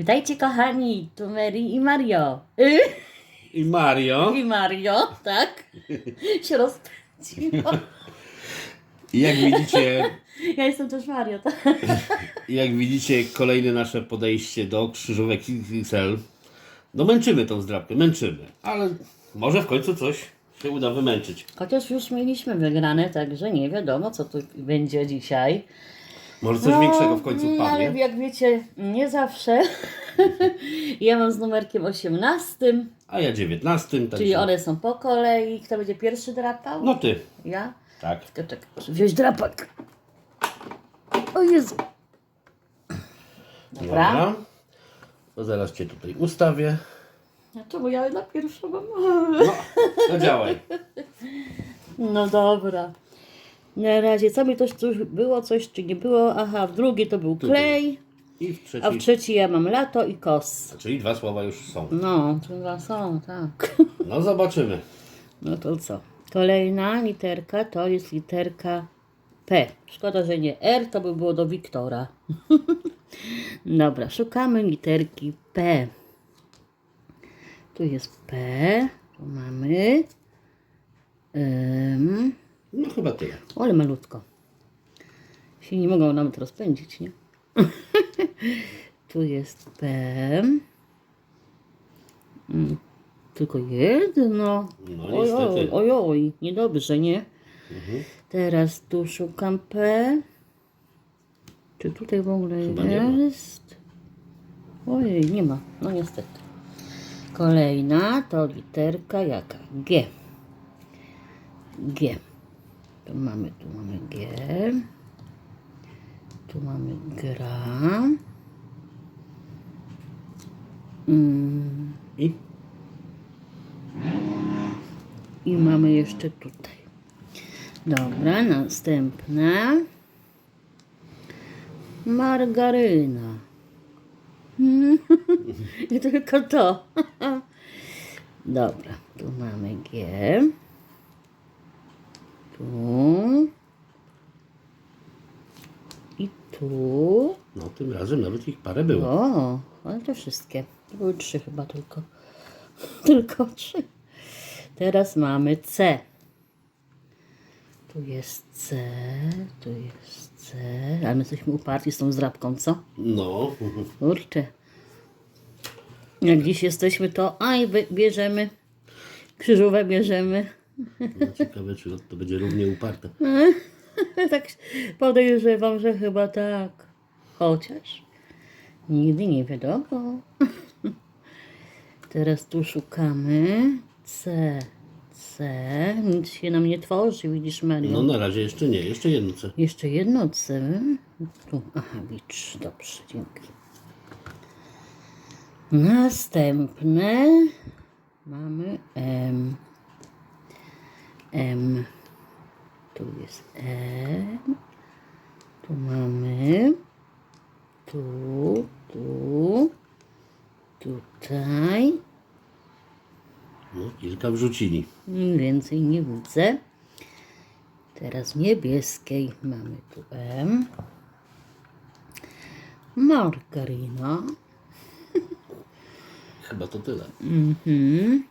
Witajcie kochani, tu Mary i Mario. Y? I Mario. I Mario, tak? Się rozpędziło. I jak widzicie, Ja jestem też Mario, tak? jak widzicie, kolejne nasze podejście do krzyżówek XL. No męczymy tą zdrabkę, męczymy. Ale może w końcu coś się uda wymęczyć. Chociaż już mieliśmy wygrane, także nie wiadomo co tu będzie dzisiaj. Może coś większego w końcu mm, Ale wpadnie. jak wiecie, nie zawsze. ja mam z numerkiem 18, A ja 19. czyli one są po kolei. Kto będzie pierwszy drapał? No ty. Ja? Tak. Czekaj, czekaj, muszę wziąć drapak. O Jezu. Dobra. Dobra. To zaraz cię tutaj ustawię. A czemu ja na pierwszą mam? No, no działaj. No dobra. Na razie, co mi to coś było, coś czy nie było? Aha, w drugie to był klej, I w a w trzeciej. trzeci ja mam lato i kos. Czyli dwa słowa już są. No, dwa są, tak. No zobaczymy. No to co? Kolejna literka to jest literka P. Szkoda, że nie R, to by było do Wiktora. Dobra, szukamy literki P. Tu jest P, tu mamy. Ym, No chyba tyle. ale malutko. Się nie mogą nawet rozpędzić, nie? tu jest P. Mm, Tylko jedno. No Oj, oj, niestety. oj, oj, niedobrze, nie? Teraz tu szukam P. Czy tutaj w ogóle Chyba nie ma. jest? Ojej, nie ma. No niestety. Kolejna to literka jaka? G. G. Tu mamy, tu mamy G. Tu mamy gra. Mm, I? I mamy jeszcze tutaj. Dobra, następna. Margaryna. I tylko to. Dobra, tu mamy G. Tu. I tu. No tym razem nawet ich parę było. O, ale to wszystkie. To były trzy chyba tylko. Tylko trzy. Teraz mamy C. Tu jest C, tu jest C. Ale my jesteśmy uparci z tą zdrabką, co? No. Kurczę. Jak dziś jesteśmy, to aj, bierzemy. Krzyżówę bierzemy. No ciekawe, czy to będzie równie uparte. tak podejrzewam, że chyba tak. Chociaż nigdy nie wiadomo. Teraz tu szukamy C. C. Nic się nam nie tworzy, widzisz Mario? No na razie jeszcze nie, jeszcze jedno C. Jeszcze jedno C. Tu, aha, bicz. Dobrze, dzięki. Następne mamy M. M. Tu jest M. Tu mamy. Tu, tu. Tutaj. No, kilka wrzucili. Więcej nie widzę. Teraz niebieskiej mamy tu M. Margarina. Chyba to tyle. Mhm.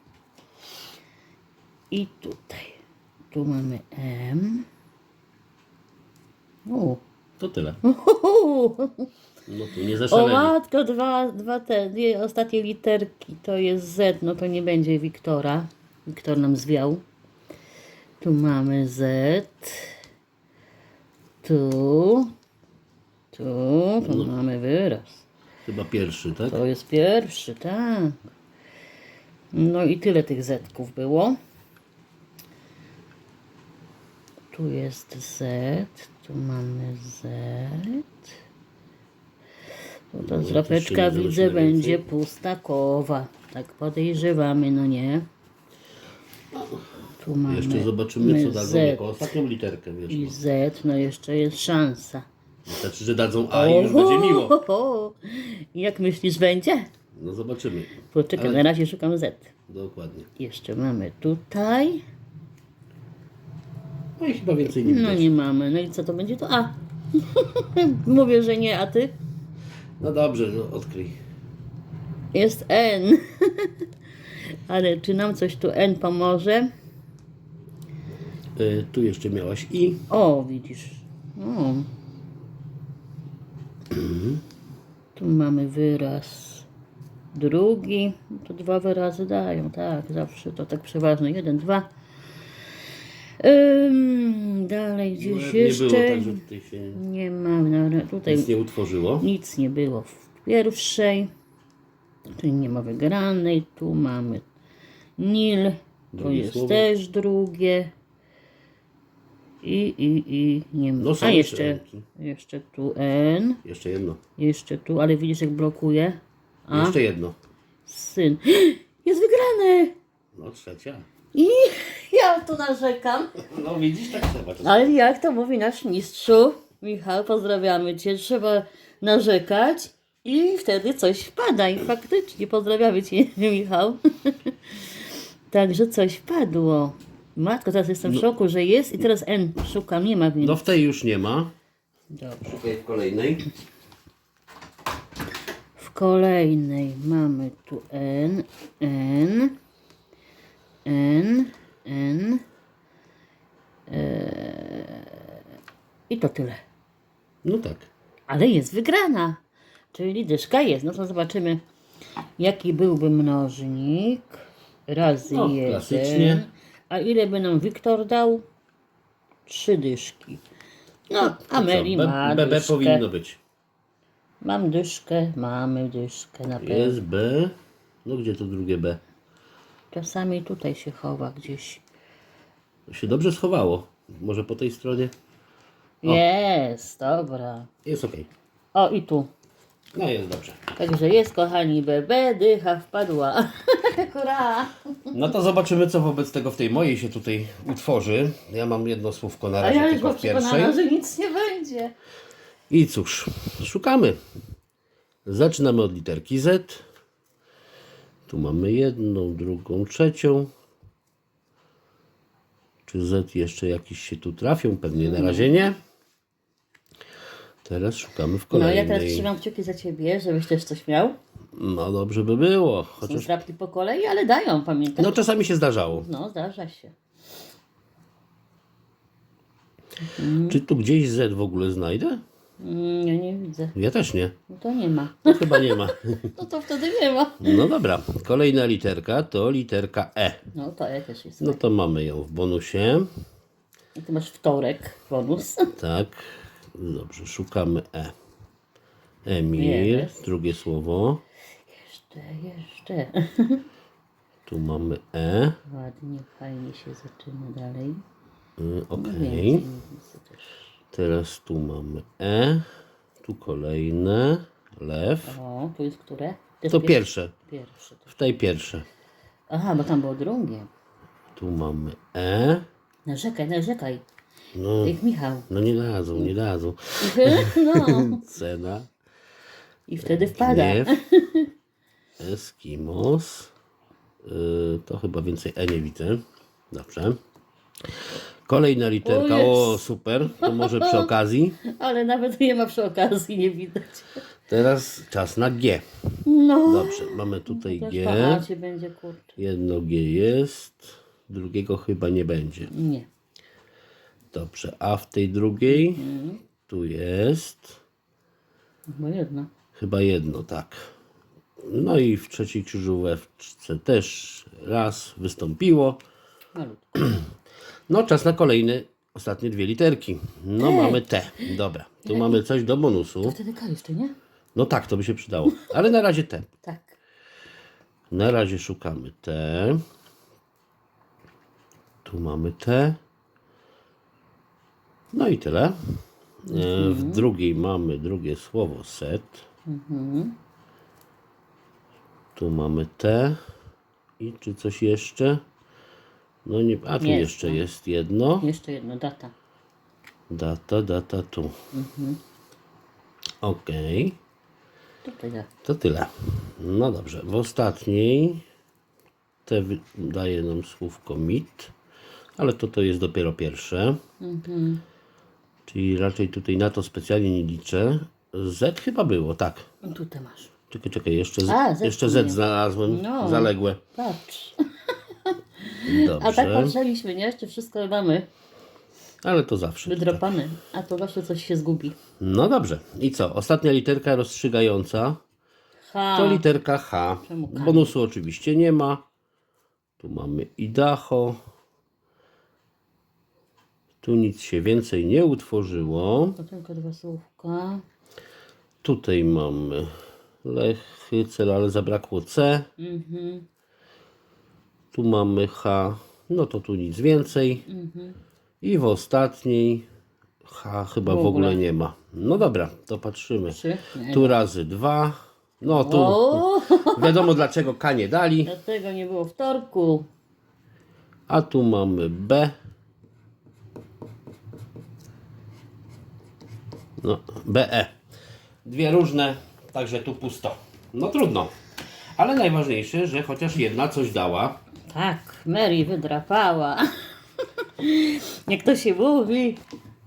I tutaj. Tu mamy M. O. To tyle. No tu nie O zaszaleli. matko, dwa, dwa te, dwie ostatnie literki. To jest Z, no to nie będzie Wiktora. Wiktor nam zwiał. Tu mamy Z. Tu. Tu. Tu mamy wyraz. Chyba pierwszy, tak? To jest pierwszy, tak. No i tyle tych zetków było. Tu jest Z, tu mamy Z. No ta zrapeczka widzę będzie pustakowa. Tak podejrzewamy, no nie? Tu mamy Jeszcze zobaczymy, co dadzą Z jako ostatnią literkę, wiesz. i No. Z, no jeszcze jest szansa. Wystarczy, że dadzą A i już będzie miło. Ohoho. Jak myślisz, będzie? No zobaczymy. Poczekaj, Ale- na razie szukam Z. Dokładnie. Jeszcze mamy tutaj. No i chyba więcej nie No widać. nie mamy. No i co to będzie to? A. Mówię, że nie, a ty? No dobrze, no odkryj. Jest N. Ale czy nam coś tu N pomoże? Y, tu jeszcze miałaś i. O, widzisz. O. Tu mamy wyraz drugi. To dwa wyrazy dają, tak, zawsze to tak przeważnie. Jeden, dwa. Ym, dalej gdzieś nie jeszcze. było tak, że tutaj się Nie mam, no, tutaj nic nie utworzyło. nic nie było w pierwszej. Czyli nie ma wygranej. Tu mamy Nil. To Drugie jest słowo. też drugie. I, i, i nie ma. No są A jeszcze jeszcze tu N. Jeszcze jedno. Jeszcze tu, ale widzisz jak blokuje. A Jeszcze jedno. syn. Jest wygrany! No trzecia. I ja tu narzekam. No widzisz, tak trzeba. Ale jak to mówi nasz mistrzu, Michał, pozdrawiamy Cię, trzeba narzekać i wtedy coś wpada. I faktycznie pozdrawiamy Cię, Michał. Także coś wpadło. Matko, teraz jestem w szoku, że jest i teraz N szukam, nie ma więc. No w tej już nie ma. Dobrze. Szukaj w kolejnej. W kolejnej mamy tu N, N, N, N. Eee, I to tyle. No tak. Ale jest wygrana. Czyli dyszka jest. No to zobaczymy, jaki byłby mnożnik. Razy No, jeden. klasycznie. A ile by nam Wiktor dał? Trzy dyszki. No, a Mary Co, ma B, BB dyszkę. powinno być. Mam dyszkę, mamy dyszkę na pewno. Jest B. No gdzie to drugie B? Czasami tutaj się chowa gdzieś. To się dobrze schowało. Może po tej stronie? Jest, dobra. Jest ok. O, i tu. No jest dobrze. Także jest, kochani, bebe, dycha wpadła. Hurra! No to zobaczymy, co wobec tego w tej mojej się tutaj utworzy. Ja mam jedno słówko na A razie ja już tylko byłam w pierwszej. przekonana, że nic nie będzie. I cóż, szukamy. Zaczynamy od literki Z. Tu mamy jedną, drugą, trzecią. Czy Z jeszcze jakiś się tu trafią? Pewnie na razie nie. Teraz szukamy w No kolejnej. ja teraz trzymam kciuki za ciebie, żebyś też coś miał. No dobrze by było. Są Chociaż zdrabki po kolei, ale dają, pamiętaj. no czasami się zdarzało. No, zdarza się. Czy tu gdzieś Z w ogóle znajdę? Mm, ja nie widzę. Ja też nie. No to nie ma. No chyba nie ma. No to wtedy nie ma. No dobra. Kolejna literka to literka E. No to ja też jest. No to mamy ją w bonusie. I tu masz wtorek, bonus. Tak. Dobrze, szukamy E. Emil, Jest. drugie słowo. Jeszcze, jeszcze. Tu mamy E. Ładnie, fajnie się zaczyna dalej. Okej. Nie widzę też. Teraz tu mamy E. Tu kolejne. Lew. O, tu jest które? jest To pier- pierwsze. Pierwsze. to- W tej pierwsze. Aha, bo tam było drugie. Tu mamy E. Narzekaj, narzekaj. No, Jak Michał. no nie dadzą, nie dadzą. No. Cena. I wtedy wpada. Gniew. Eskimos. Y, to chyba więcej E nie widzę. Dobrze. Kolejna literka. O, jest. super. To może przy okazji. Ale nawet nie ma przy okazji, nie widać. Teraz czas na G. No. Dobrze, mamy tutaj Też G. będzie kurczę. Jedno G jest. Drugiego chyba nie będzie. Nie. Dobrze, a w tej drugiej Mhm. tu jest Bo jedno. chyba jedno, tak. No i w trzeciej krzyżówce też raz wystąpiło. Malutko. No, czas na kolejny, ostatnie dwie literki. No, mamy T. Dobra, tu mamy coś do bonusu. Wtedy K jeszcze, nie? No tak, to by się przydało. Ale na razie T. Tak. Na razie szukamy T. Tu mamy T. No i tyle. E, W drugiej mamy drugie słowo set. Tu mamy T. I czy coś jeszcze? No nie, a tu Jest, jeszcze no. jest jedno. Jeszcze jedno, data. Data, data tu. Okej. Tutaj da. To tyle. No dobrze. W ostatniej te wy- daje nam słówko mit, ale to to jest dopiero pierwsze. Czyli raczej tutaj na to specjalnie nie liczę. Z chyba było, tak. Tutaj masz. Czekaj, czekaj, jeszcze, z, A, Z jeszcze Z nie. znalazłem. No. Zaległe. Patrz. Dobrze. A tak patrzyliśmy, nie? Jeszcze wszystko mamy Ale to zawsze. wydropane. A to zawsze coś się zgubi. No dobrze. I co? Ostatnia literka rozstrzygająca Ha. to literka H. Czemu K? Bonusu oczywiście nie ma. Tu mamy Idaho. Tu nic się więcej nie utworzyło. To tylko dwa słówka. Tutaj mamy Lechycel, ale zabrakło C. Mhm. Tu mamy H. No to tu nic więcej. I w ostatniej H chyba w W ogóle. ogóle nie ma. No dobra, to patrzymy. Trzy? Nie. Tu razy dwa. No tu O, wiadomo dlaczego K nie dali. dlatego nie było wtorku. A tu mamy B. No, BE. Dwie różne, także tu pusto. No trudno. Ale najważniejsze, że chociaż jedna coś dała. Tak, Mary wydrapała. Jak to się mówi,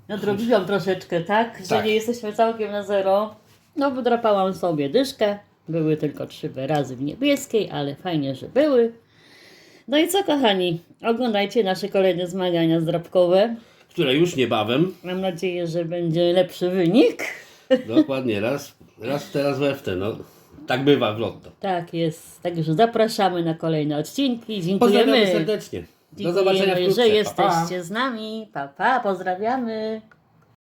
nadrobiłam troszeczkę, tak? Że Tak. nie jesteśmy całkiem na zero. No, wydrapałam sobie dyszkę. Były tylko trzy wyrazy w niebieskiej, ale fajnie, że były. No i co, kochani? Oglądajcie nasze kolejne zmagania zdrapkowe. Które już niebawem. Mam nadzieję, że będzie lepszy wynik. Dokładnie, raz, raz teraz we w te, no. Tak bywa w lotto. Tak jest. Także zapraszamy na kolejne odcinki. Pozdrawiamy Dziękujemy. serdecznie. Do Dziękujemy, zobaczenia wkrótce. że Pa, pa. jesteście z nami. Pa, pa, pozdrawiamy.